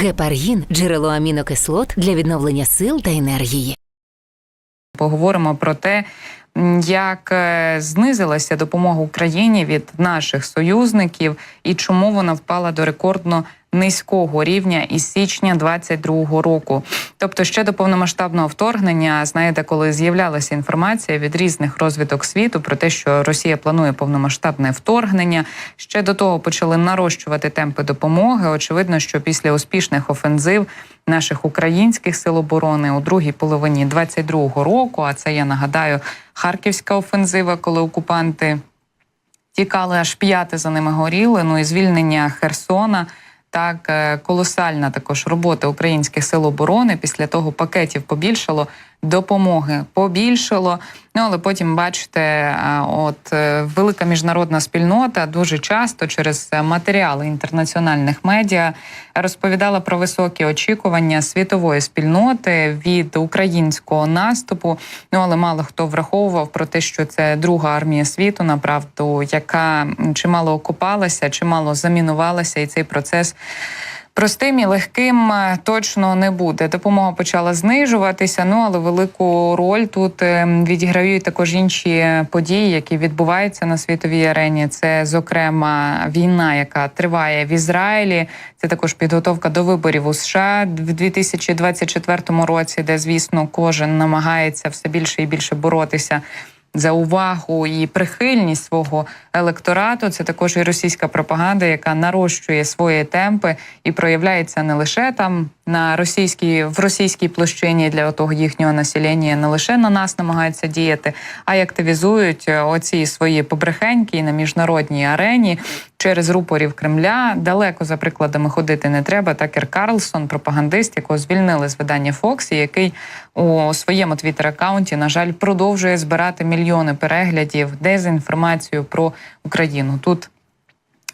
Гепаргін джерело амінокислот для відновлення сил та енергії. Поговоримо про те, як е, знизилася допомога Україні від наших союзників і чому вона впала до рекордно низького рівня із січня 22-го року. Тобто, ще до повномасштабного вторгнення, знаєте, коли з'являлася інформація від різних розвиток світу про те, що Росія планує повномасштабне вторгнення, ще до того почали нарощувати темпи допомоги. Очевидно, що після успішних офензив наших українських сил оборони у другій половині 22-го року, а це я нагадаю, харківська офензива, коли окупанти тікали аж п'яти за ними горіли. Ну і звільнення Херсона. Так, е, колосальна також робота українських сил оборони. Після того пакетів побільшало, допомоги побільшало. Ну але потім бачите, е, от е, велика міжнародна спільнота дуже часто через е, матеріали інтернаціональних медіа розповідала про високі очікування світової спільноти від українського наступу. Ну але мало хто враховував про те, що це друга армія світу, направду, яка чимало окопалася, чимало замінувалася, і цей процес. Простим і легким е, точно не буде. Допомога почала знижуватися. Ну але велику роль тут е, відіграють також інші події, які відбуваються на світовій арені. Це, зокрема, війна, яка триває в Ізраїлі. Це також підготовка до виборів у США в 2024 році, де звісно кожен намагається все більше і більше боротися за увагу і прихильність свого електорату. Це також і російська пропаганда, яка нарощує свої темпи і проявляється не лише там на російській в російській площині для того їхнього населення, не лише на нас намагаються діяти, а й активізують е, оці свої побрехеньки на міжнародній арені через рупорів Кремля. Далеко за прикладами ходити не треба. Такер Карлсон, пропагандист, якого звільнили з видання Fox, і який у своєму твіттер-аккаунті, на жаль, продовжує збирати мільйони переглядів дезінформацію про Україну. Тут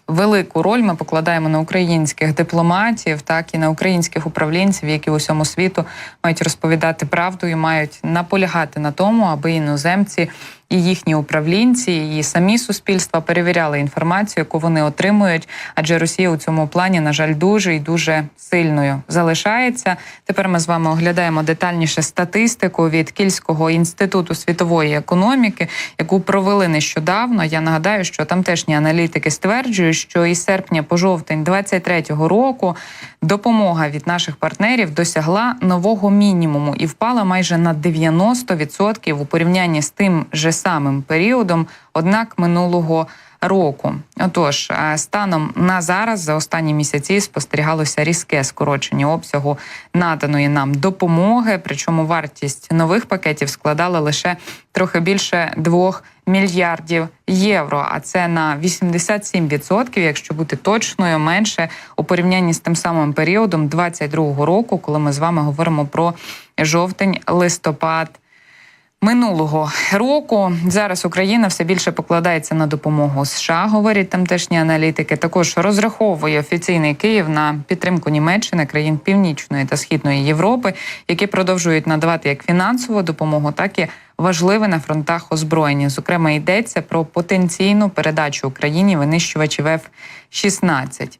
велику роль ми покладаємо на українських дипломатів, так і на українських управлінців, які у всьому світу мають розповідати правду і мають наполягати на тому, аби іноземці і їхні управлінці, і самі суспільства перевіряли інформацію, яку вони отримують. Адже Росія у цьому плані, на жаль, дуже і дуже сильною залишається. Тепер ми з вами оглядаємо детальніше статистику від Кільського інституту світової економіки, яку провели нещодавно. Я нагадаю, що тамтешні аналітики стверджують, що із серпня по жовтень 23-го року допомога від наших партнерів досягла нового мінімуму і впала майже на 90% у порівнянні з тим же самим періодом, однак минулого року. Отож, е, станом на зараз за останні місяці спостерігалося різке скорочення обсягу наданої нам допомоги. Причому вартість нових пакетів складала лише трохи більше 2 мільярдів євро. А це на 87%, якщо бути точною, менше у порівнянні з тим самим періодом 22-го року, коли ми з вами говоримо про жовтень, листопад. Минулого року зараз Україна все більше покладається на допомогу США. Говорять тамтешні аналітики. Також розраховує офіційний Київ на підтримку Німеччини, країн Північної та Східної Європи, які продовжують надавати як фінансову допомогу, так і важливе на фронтах озброєння. Зокрема, йдеться про потенційну передачу Україні винищувачів F-16.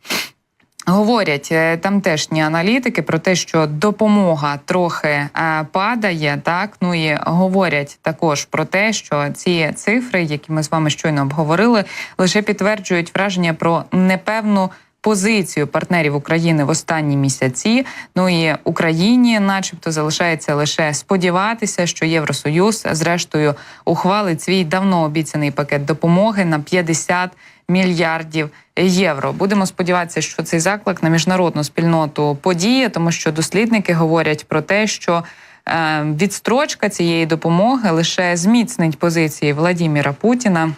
Говорять е, тамтешні аналітики про те, що допомога трохи е, падає. Так ну і говорять також про те, що ці цифри, які ми з вами щойно обговорили, лише підтверджують враження про непевну. Позицію партнерів України в останні місяці. Ну і Україні, начебто, залишається лише сподіватися, що Євросоюз, зрештою, ухвалить свій давно обіцяний пакет допомоги на 50 мільярдів євро. Будемо сподіватися, що цей заклик на міжнародну спільноту подіє, тому що дослідники говорять про те, що е, відстрочка цієї допомоги лише зміцнить позиції Владіміра Путіна.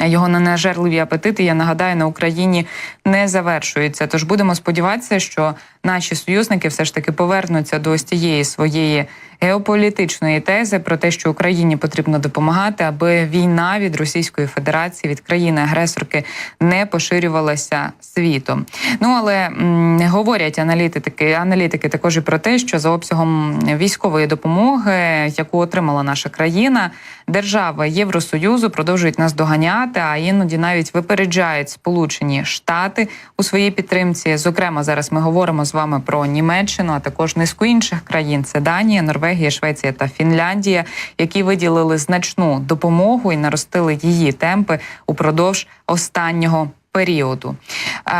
Його ненажерливі апетити, я нагадаю, на Україні не завершуються. Тож будемо сподіватися, що наші союзники все ж таки повернуться до ось тієї своєї геополітичної тези про те, що Україні потрібно допомагати, аби війна від Російської Федерації від країни-агресорки не поширювалася світом. Ну але м, говорять аналітики, аналітики також і про те, що за обсягом військової допомоги, яку отримала наша країна, держави Євросоюзу продовжують нас доганяти, а іноді навіть випереджають Сполучені Штати у своїй підтримці. Зокрема, зараз ми говоримо з вами про Німеччину, а також низку інших країн: це Данія, Норвегія, Швеція та Фінляндія, які виділили значну допомогу і наростили її темпи упродовж останнього. Періоду е,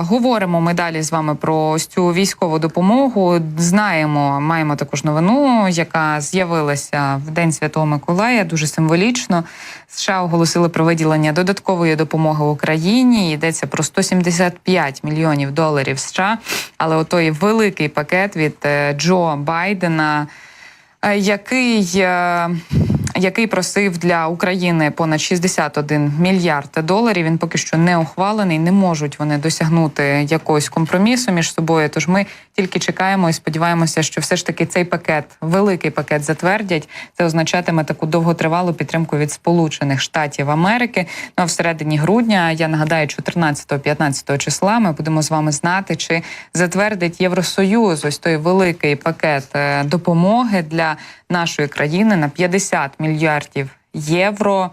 говоримо ми далі з вами про ось цю військову допомогу. Знаємо, маємо також новину, яка з'явилася в День Святого Миколая. Дуже символічно. США оголосили про виділення додаткової допомоги Україні. Йдеться про 175 мільйонів доларів США. Але отой великий пакет від е, Джо Байдена, е, який. Який просив для України понад 61 мільярд доларів. Він поки що не ухвалений. Не можуть вони досягнути якогось компромісу між собою. Тож ми тільки чекаємо і сподіваємося, що все ж таки цей пакет, великий пакет, затвердять. Це означатиме таку довготривалу підтримку від Сполучених Штатів Америки. Ну а всередині грудня я нагадаю, 14-15 числа ми будемо з вами знати, чи затвердить Євросоюз ось той великий пакет е, допомоги для нашої країни на 50 мільярдів євро.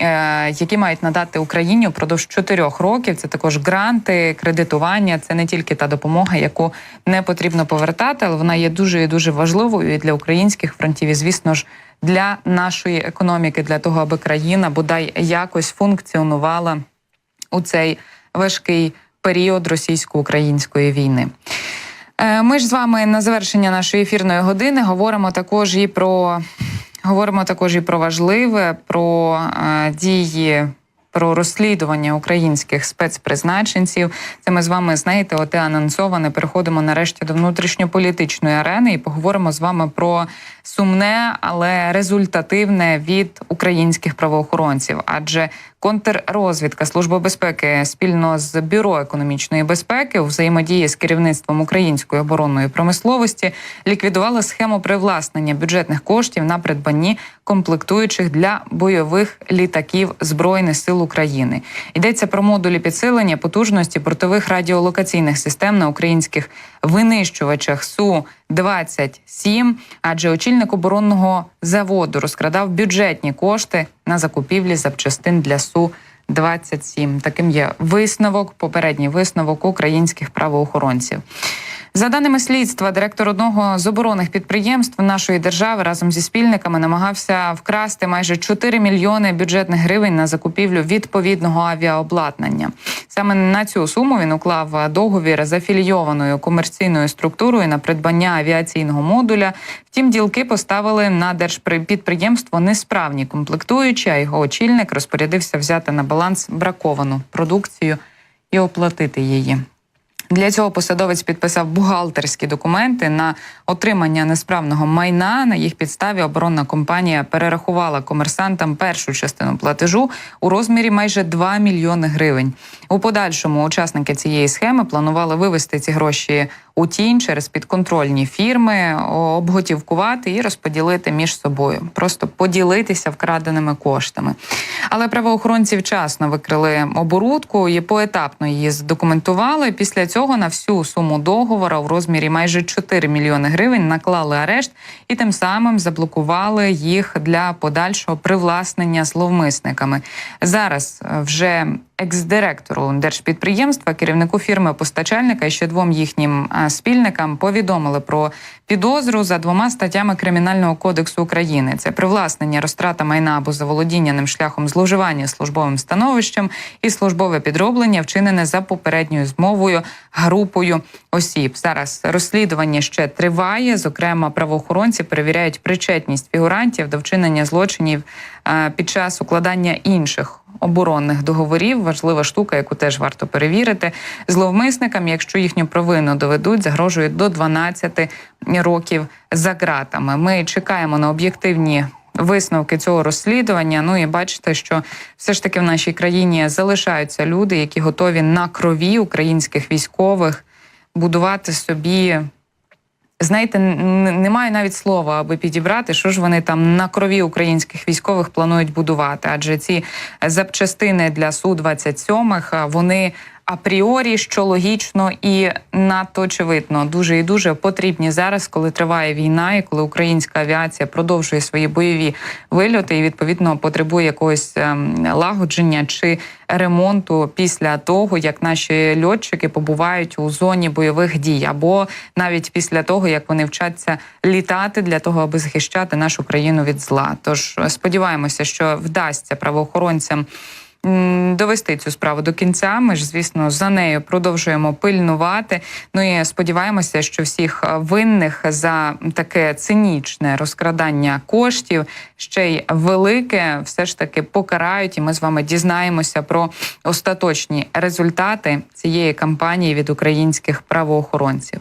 е, Які мають надати Україні впродовж чотирьох років. Це також гранти, кредитування. Це не тільки та допомога, яку не потрібно повертати, але вона є дуже і дуже важливою і для українських фронтів. І звісно ж, для нашої економіки, для того, аби країна бодай якось функціонувала у цей важкий період російсько-української війни. Е, Ми ж з вами на завершення нашої ефірної години говоримо також і про говоримо також і про важливе, про е, дії. Про розслідування українських спецпризначенців. Це ми з вами знаєте, оте анонсоване. Переходимо нарешті до внутрішньополітичної арени і поговоримо з вами про сумне, але результативне від українських правоохоронців. Адже контррозвідка Служби безпеки спільно з бюро економічної безпеки у взаємодії з керівництвом української оборонної промисловості ліквідувала схему привласнення бюджетних коштів на придбанні комплектуючих для бойових літаків збройних сил України. Йдеться про модулі підсилення потужності бортових радіолокаційних систем на українських винищувачах су 27 адже очільник оборонного заводу розкрадав бюджетні кошти на закупівлі запчастин для су 27 Таким є висновок, попередній висновок українських правоохоронців. За даними слідства, директор одного з оборонних підприємств нашої держави разом зі спільниками намагався вкрасти майже 4 мільйони бюджетних гривень на закупівлю відповідного авіаобладнання. Саме на цю суму він уклав договір з афілійованою комерційною структурою на придбання авіаційного модуля. Втім, ділки поставили на держпідприємство несправні комплектуючі, а його очільник розпорядився взяти на баланс браковану продукцію і оплатити її. Для цього посадовець підписав бухгалтерські документи на отримання несправного майна. На їх підставі оборонна компанія перерахувала комерсантам першу частину платежу у розмірі майже 2 мільйони гривень. У подальшому учасники цієї схеми планували вивести ці гроші у тінь через підконтрольні фірми, обготівкувати і розподілити між собою, просто поділитися вкраденими коштами. Але правоохоронці вчасно викрили оборудку і поетапно її здокументували. Після цього на всю суму договора в розмірі майже 4 мільйони гривень наклали арешт і тим самим заблокували їх для подальшого привласнення зловмисниками. Зараз вже екс-директору держпідприємства, керівнику фірми постачальника і ще двом їхнім спільникам повідомили про підозру за двома статтями Кримінального кодексу України: це привласнення, розтрата майна або заволодіння ним шляхом зловживання службовим становищем і службове підроблення, вчинене за попередньою змовою групою осіб. Зараз розслідування ще триває. Зокрема, правоохоронці перевіряють причетність фігурантів до вчинення злочинів під час укладання інших оборонних договорів. Важлива штука, яку теж варто перевірити. Зловмисникам, якщо їхню провину доведуть, загрожує до 12 років за ґратами. Ми чекаємо на об'єктивні. Висновки цього розслідування. Ну і бачите, що все ж таки в нашій країні залишаються люди, які готові на крові українських військових будувати собі. Знаєте, немає навіть слова, аби підібрати, що ж вони там на крові українських військових планують будувати. Адже ці запчастини для су 27 вони апріорі, що логічно і надто очевидно, дуже і дуже потрібні зараз, коли триває війна, і коли українська авіація продовжує свої бойові вильоти і відповідно потребує якогось ем, лагодження чи ремонту після того, як наші льотчики побувають у зоні бойових дій, або навіть після того, як вони вчаться літати для того, аби захищати нашу країну від зла. Тож сподіваємося, що вдасться правоохоронцям. Довести цю справу до кінця. Ми ж, звісно, за нею продовжуємо пильнувати. Ну і сподіваємося, що всіх е, винних за таке цинічне розкрадання коштів ще й велике, все ж таки покарають, і ми з вами дізнаємося про остаточні результати цієї кампанії від українських правоохоронців.